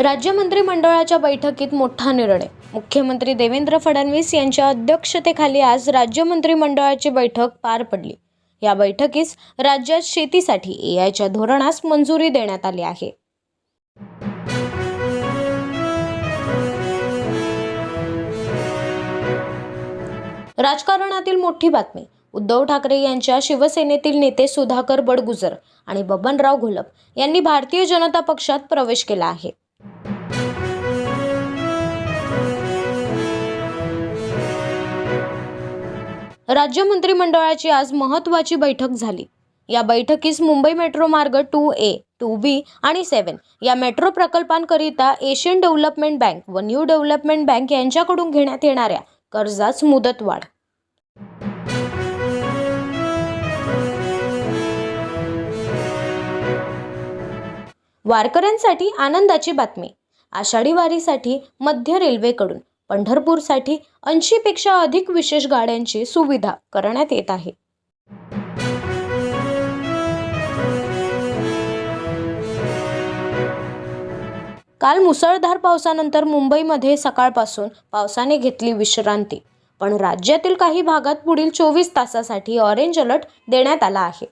राज्य मंत्रिमंडळाच्या बैठकीत मोठा निर्णय. मुख्यमंत्री देवेंद्र फडणवीस यांच्या अध्यक्षतेखाली आज राज्य मंत्रिमंडळाची बैठक पार पडली. या बैठकीस राज्यात शेतीसाठी एआयच्या धोरणास मंजुरी देण्यात आली आहे. राजकारणातील मोठी बातमी. उद्धव ठाकरे यांच्या शिवसेनेतील नेते सुधाकर बडगुजर आणि बबनराव घोलप यांनी भारतीय जनता पक्षात प्रवेश केला आहे. राज्य मंत्रिमंडळाची आज महत्त्वाची बैठक झाली. या बैठकीस मुंबई मेट्रो मार्ग टू ए टू बी आणि सेवन या मेट्रो प्रकल्पांकरिता एशियन डेव्हलपमेंट बँक व न्यू डेव्हलपमेंट बँक यांच्याकडून घेण्यात येणाऱ्या कर्जास मुदतवाढ वारकऱ्यांसाठी आनंदाची बातमी. आषाढी वारीसाठी मध्य रेल्वेकडून पंढरपूरसाठी ऐंशीपेक्षा अधिक विशेष गाड्यांची सुविधा करण्यात येत आहे. काल मुसळधार पावसानंतर मुंबईमध्ये सकाळपासून पावसाने घेतली विश्रांती पण राज्यातील काही भागात पुढील चोवीस तासासाठी ऑरेंज अलर्ट देण्यात आला आहे.